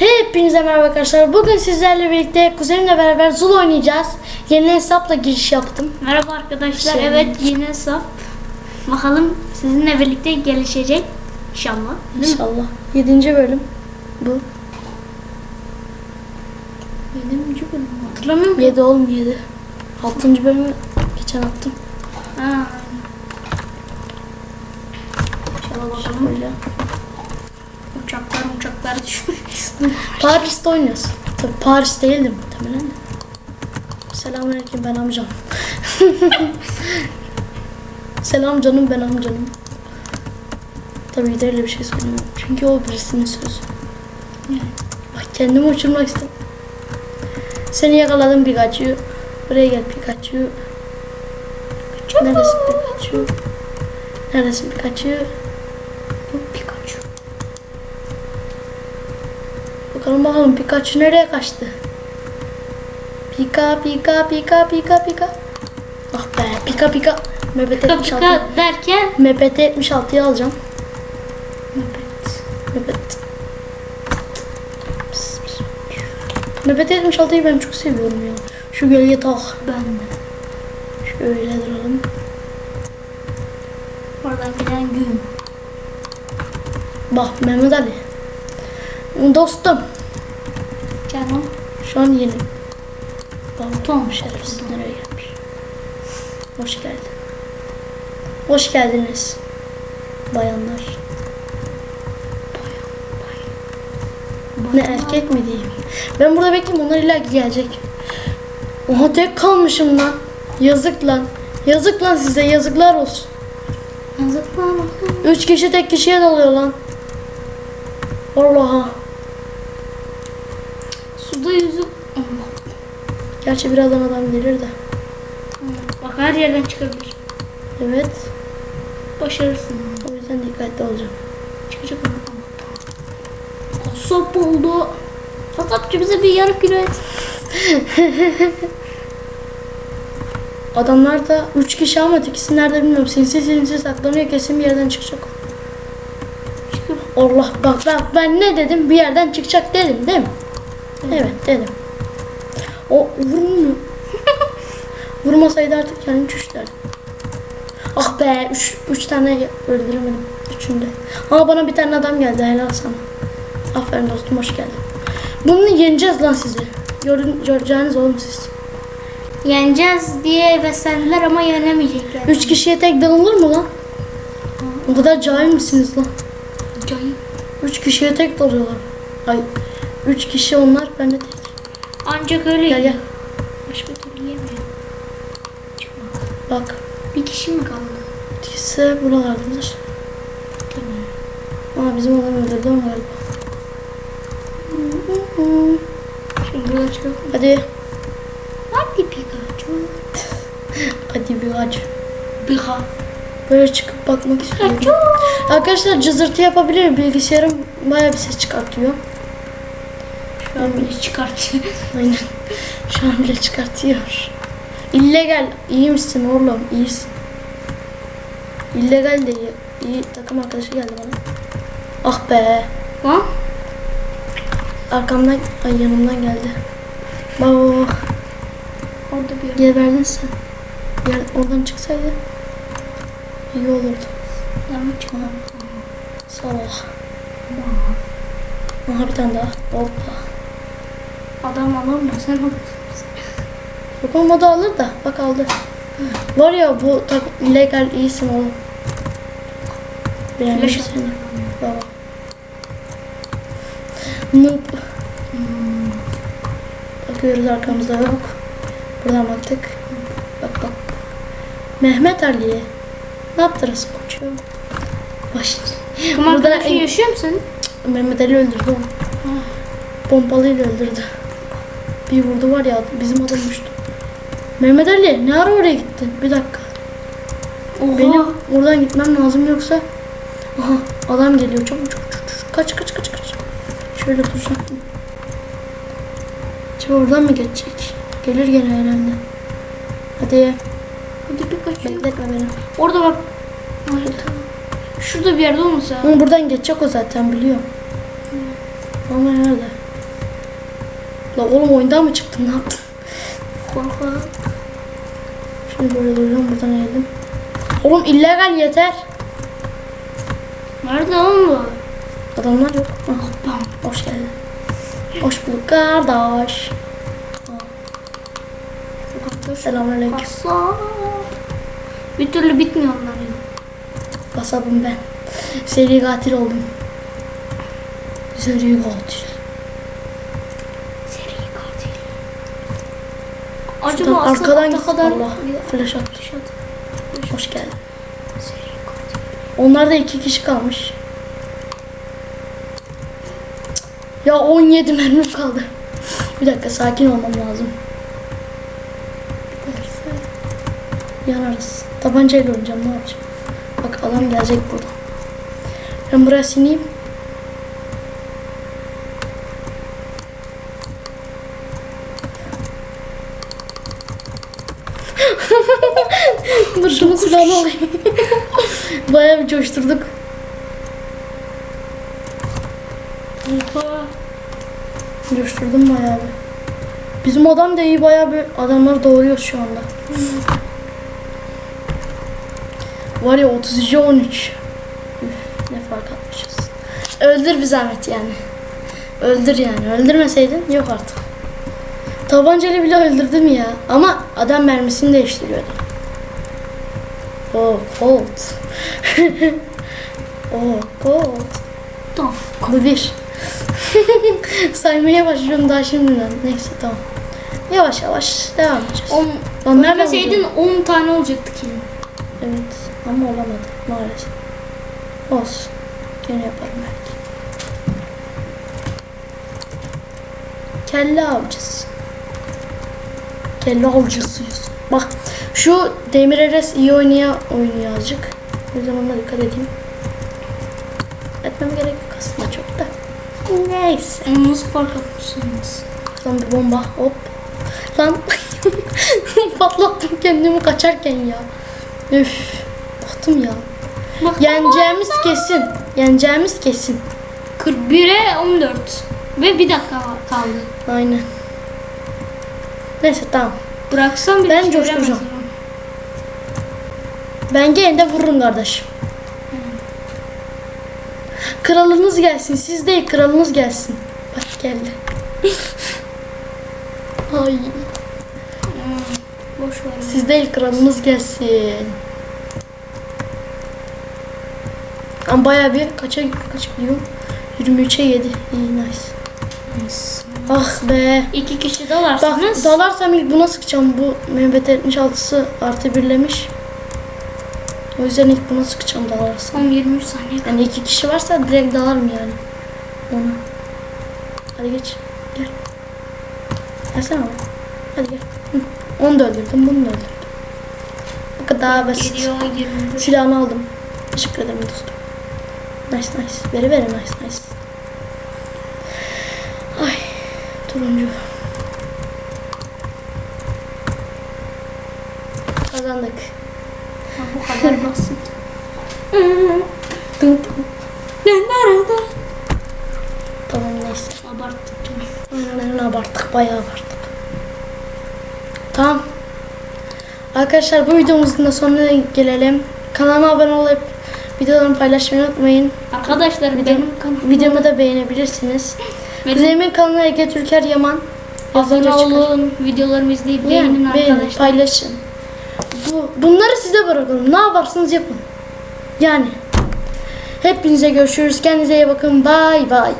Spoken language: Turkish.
Hepinize merhaba arkadaşlar. Bugün sizlerle birlikte kuzenimle beraber Zul oynayacağız. Yeni hesapla giriş yaptım. Merhaba arkadaşlar. Şey- Evet yeni hesap. Bakalım sizinle birlikte gelişecek inşallah. İnşallah. 7. bölüm bu. Yedinci bölüm. Hatırlamıyor musun? 7 oğlum 7. 6. bölümü geçen attım. Ha. Şöyle bakalım. Böyle. Uçaklar uçaklar düşmüş. Paris'te oynuyoruz. Tabii Paris değildim muhtemelen. Selamünaleyküm ben amcam. Selam canım ben amcanım. Tabii de öyle bir şey söylemiyorum. Çünkü o birisinin sözü. Yani. Bak kendimi uçurmak istedim. Seni yakaladım Pikachu. Buraya gel Pikachu. Neredesin Pikachu? Neredesin Pikachu? Yok Pikachu. Bakalım bakalım Pikachu nereye kaçtı? Pika pika pika pika pika. Ah be pika pika. Pika 76. pika derken MPT 76'yı alacağım. Mepet. MPT. MPT 76'yı ben çok seviyorum ya. Şu gölge tak. Ben de. Şöyle duralım. Oradan gelen gün. Bak Mehmet Ali. Dostum. Canım. Şu an yeni. Bak Tom. şerefsiz nereye gelmiş. Hoş geldin. Hoş geldiniz. Bayanlar. Ne erkek mi diyeyim? Ben burada bekleyeyim onlar illa gelecek. Oha tek kalmışım lan. Yazık lan. Yazık lan size yazıklar olsun. Yazıklar olsun. Üç kişi tek kişiye dalıyor lan. Allah'a. Suda yüzü. Gerçi birazdan adam gelir de. Bak her yerden çıkabilir. Evet. Başarırsın. O yüzden dikkatli olacağım. Çıkacak ama. Kasap oldu. Kasapçı bize bir yarım kilo et. Adamlar da üç kişi ama ikisi nerede bilmiyorum. Sinsi sinsi saklanıyor kesin bir yerden çıkacak. Çıkıyor. Allah bak bak ben ne dedim bir yerden çıkacak dedim değil mi? Evet dedim. O vurmuyor. Vurmasaydı artık kendini çüşlerdi. Ah be üç, üç tane öldüremedim. Üçünde. Ama bana bir tane adam geldi helal sana. Aferin dostum hoş geldin. Bunu yeneceğiz lan sizi. Görün, göreceğiniz oğlum siz. Yeneceğiz diye heveslendiler ama yenemeyecekler. Üç kişiye tek dalınır mı lan? O kadar cahil misiniz lan? Cayı. Üç kişiye tek dalıyorlar. Ay. Üç kişi onlar ben de tek. Ancak öyle Gel gel. Başka türlü yemiyor. Çıkma. Bak. Bir kişi mi kaldı? İkisi buralardadır. Tamam. Aa bizim adam öldürdü ama galiba. Şimdi çıkalım. Hadi. Hadi Pikachu. Hadi aç. Pika. Böyle çıkıp bakmak istiyorum. Pikachu. Arkadaşlar cızırtı yapabilir. Bilgisayarım baya bir ses çıkartıyor. Şu an bile çıkartıyor. Aynen. Şu an bile çıkartıyor. İllegal. İyi misin oğlum? İyisin. İllegal de iyi. İyi takım arkadaşı geldi bana. Ah be. Lan. Arkamdan, ay yanımdan geldi. Bak bak bak. Orada bir Geberdin sen. Gel oradan çıksaydı iyi olurdu. adam çıkalım. Salak. Aha bir tane daha. Hoppa. Adam alamıyor sen al. Yok olmadı alır da. Bak aldı. Var ya bu tak illegal iyisin oğlum. Beğendim seni. Baba. Noob. Bakıyoruz arkamızda yok. Buradan baktık. Bak bak. Mehmet Ali'ye. Ne yaptınız koçum? Baş. Kum Burada yaşıyor musun? Mehmet Ali öldürdü onu. Pompalıyla öldürdü. Bir vurdu var ya bizim adam düştü. Mehmet Ali ne ara oraya gittin? Bir dakika. Oha. Benim oradan gitmem lazım yoksa. Aha adam geliyor çabuk çabuk çabuk. çabuk. Kaç kaç kaç kaç. Şöyle duracaktım. Acaba oradan mı geçecek? Gelir gene herhalde. Hadi Hadi Pikachu. bekletme beni. Orada bak. Şurada bir yerde olmasa. Ama buradan geçecek o zaten biliyor. Ama nerede? La oğlum oyundan mı çıktın lan? Baba. Şimdi böyle duracağım buradan eğildim. Oğlum illegal yeter. Nerede oğlum bu? Adamlar yok. Ah, tamam. Hoş geldin. Hoş bulduk kardeş. Selamünaleyküm. Kasap. Bir türlü bitmiyor onlar ya. Kasabım ben. Seri katil oldum. Seri katil. Seri katil. Acaba Şuradan arkadan git. kadar Allah. Flash attı. Dışarıda. Hoş geldin. Katil. Onlarda iki kişi kalmış. Ya 17 mermim kaldı. Bir dakika sakin olmam lazım. Yanarız. Tabancayla oynayacağım ne yapacağım. Bak adam gelecek burada. Ben buraya sineyim. Dur şunu silahını alayım. Bayağı bir coşturduk. Coşturdum bayağı bir. Bizim adam da iyi bayağı bir adamları doğuruyor şu anda. Var ya 33 13. Üf, ne fark atmışız. Öldür bir zahmet yani. Öldür yani. Öldürmeseydin yok artık. Tabancayla bile öldürdüm ya. Ama adam mermisini değiştiriyordu. Oh, cold. oh, cold. Tamam. Bu bir. Saymaya başlıyorum daha şimdiden. Neyse tamam. Yavaş yavaş devam edeceğiz. On, Lan ölmeseydin 10 tane olacaktı ki. Evet ama olamadı maalesef. Olsun. Gene yaparım belki. Kelle avcısı. Kelle avcısıyız. Bak şu Demir Eres iyi oynaya oynuyor azıcık. O ona dikkat edeyim. Etmem gerek yok aslında çok da. Neyse. Nasıl fark atmışsınız? Lan bir bomba hop. Lan patlattım kendimi kaçarken ya. Üf. Bıktım ya. Bak, Yeneceğimiz kesin. Yeneceğimiz kesin. 41'e 14. Ve bir dakika kaldı. Aynen. Neyse tamam. Bıraksam Ben çeviremezdim. coşturacağım. Ben gene de vururum kardeşim. Kralınız gelsin. Siz değil kralınız gelsin. Bak geldi. Ay. Boş ver. Siz değil kralınız gelsin. Ama baya bir kaça kaç gidiyorum? 23'e 7. İyi nice. Ah be. İki kişi Bak dalarsanız dalarsam ilk buna sıkacağım. Bu Mehmet 76'sı artı birlemiş. O yüzden ilk buna sıkacağım dalarsam. 10-23 saniye. Yani iki kişi varsa direkt dalarım yani. Ona. Hadi geç. Gel. Gelsene bana. Hadi gel. Hı. Onu da öldürdüm, bunu da öldürdüm. Bu kadar basit. Geliyor 21. Silahını aldım. Teşekkür ederim dostum. Nice nice. Veri veri nice nice. Ay turuncu. Kazandık. Ha, Bu kadar basit. Tamam neyse. Abarttık aynen abarttık. Bayağı abarttık. Tamam. Arkadaşlar bu videomuzun da sonuna gelelim. Kanalıma abone olup videolarımı paylaşmayı unutmayın. Arkadaşlar Video, benim kanalım. videomu da beğenebilirsiniz. Benim Kuzenimin kanalına Ege Türker Yaman. abone olun. Videolarımı izleyip beğenin beğenin, arkadaşlar. paylaşın. Bu, bunları size bırakalım. Ne yaparsınız yapın. Yani. Hepinize görüşürüz. Kendinize iyi bakın. Bay bay.